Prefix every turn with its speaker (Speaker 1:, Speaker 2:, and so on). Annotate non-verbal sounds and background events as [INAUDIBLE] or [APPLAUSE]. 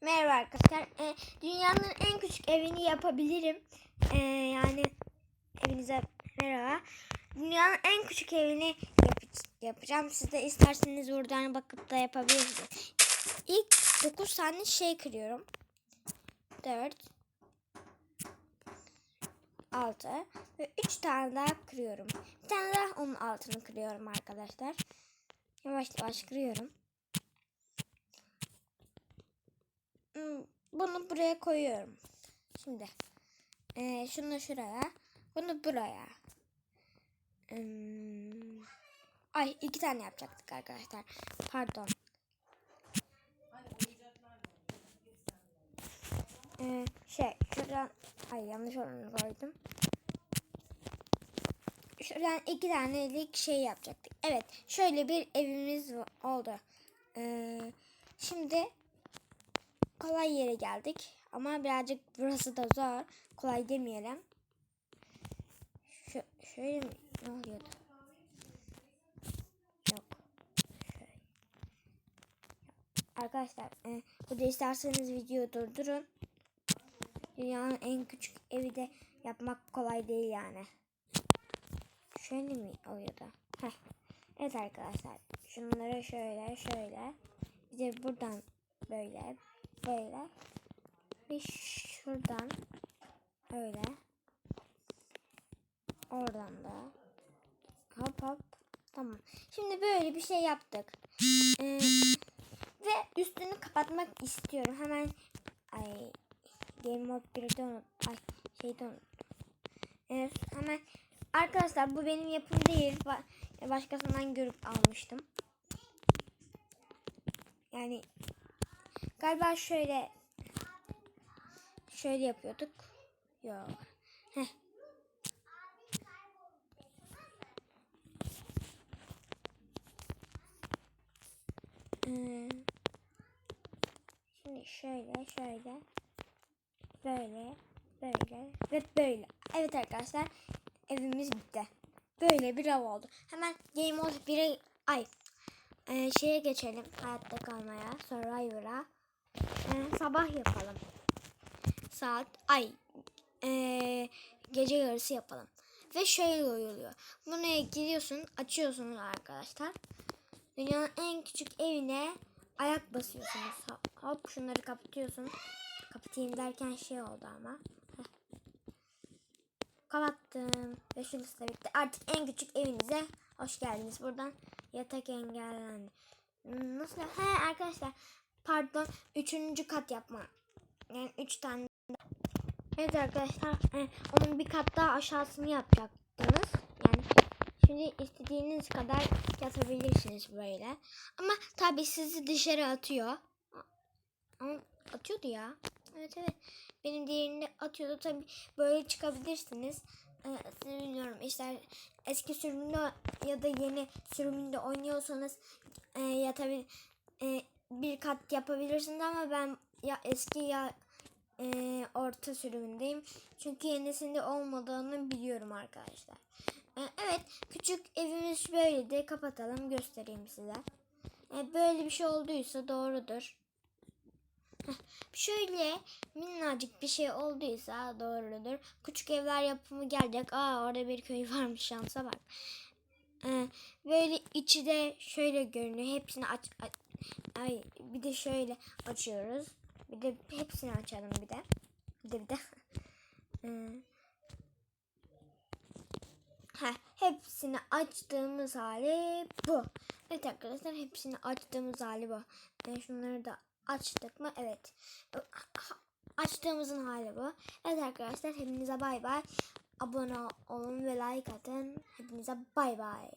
Speaker 1: Merhaba arkadaşlar. Ee, dünyanın en küçük evini yapabilirim. Ee, yani evinize merhaba. Dünyanın en küçük evini yap- yapacağım. Siz de isterseniz buradan bakıp da yapabilirsiniz. İlk 9 tane şey kırıyorum. 4 6 ve 3 tane daha kırıyorum. Bir tane daha onun altını kırıyorum arkadaşlar. Yavaş yavaş kırıyorum. Hmm, Bunu buraya koyuyorum. Şimdi eee, şunu şuraya, bunu buraya. Hmm, Ay iki tane yapacaktık arkadaşlar. Pardon. Ee, şey şuradan ay yanlış olanı koydum. Şuradan iki tanelik şey yapacaktık. Evet şöyle bir evimiz oldu. Ee, şimdi kolay yere geldik. Ama birazcık burası da zor. Kolay demeyelim. Şu, şöyle mi? Ne oluyordu? Yok. Şöyle. Arkadaşlar e, burada isterseniz videoyu durdurun. Dünyanın en küçük evi de yapmak kolay değil yani. Şöyle mi oluyordu? Heh. Evet arkadaşlar. Şunları şöyle şöyle. Bir de buradan böyle böyle. Bir şuradan öyle. Oradan da hop hop. Tamam. Şimdi böyle bir şey yaptık. Ee, ve üstünü kapatmak istiyorum. Hemen ay Game Mode 1'de unut. Ay şeyde unut. Evet, hemen arkadaşlar bu benim yapım değil. Ba- başkasından görüp almıştım. Yani galiba şöyle şöyle yapıyorduk. Yok. Heh. Şimdi şöyle şöyle böyle böyle ve böyle. Evet arkadaşlar evimiz bitti. Böyle bir av oldu. Hemen Game Mode 1'e ay e, şeye geçelim. Hayatta kalmaya. Survivor'a. Sabah yapalım. Saat ay e, gece yarısı yapalım. Ve şöyle oluyor. Buna giriyorsun, açıyorsunuz arkadaşlar. Dünyanın en küçük evine ayak basıyorsunuz. Hop şunları kapatıyorsun. Kapatayım derken şey oldu ama. Kapattım. Ve şurası da bitti. Artık en küçük evinize hoş geldiniz. Buradan yatak engellendi. Hmm, Nasıl? He arkadaşlar. Pardon. Üçüncü kat yapma. Yani üç tane. Evet arkadaşlar. e, Onun bir kat daha aşağısını yapacaktınız. Yani şimdi istediğiniz kadar yatabilirsiniz böyle. Ama tabii sizi dışarı atıyor. Ama atıyordu ya. Evet evet. Benim diğerinde atıyordu. Tabii böyle çıkabilirsiniz. Ee, bilmiyorum. İşte eski sürümünde ya da yeni sürümünde oynuyorsanız e, ya tabii e, bir kat yapabilirsiniz ama ben ya eski ya e, orta sürümündeyim. Çünkü yenisinde olmadığını biliyorum arkadaşlar. E, evet küçük evimiz böyleydi. Kapatalım göstereyim size. E, böyle bir şey olduysa doğrudur. Şöyle minnacık bir şey olduysa doğrudur. Küçük evler yapımı gelecek. Aa orada bir köy varmış şansa bak. Ee, böyle içi de şöyle görünüyor. Hepsini aç, aç ay bir de şöyle açıyoruz. Bir de hepsini açalım bir de. Bir de bir de. [LAUGHS] Ee, Heh, hepsini açtığımız hali bu. Evet arkadaşlar hepsini açtığımız hali bu. E, şunları da açtık mı? Evet. [LAUGHS] Açtığımızın hali bu. Evet arkadaşlar hepinize bay bay. Abone olun ve like atın. Hepinize bay bay.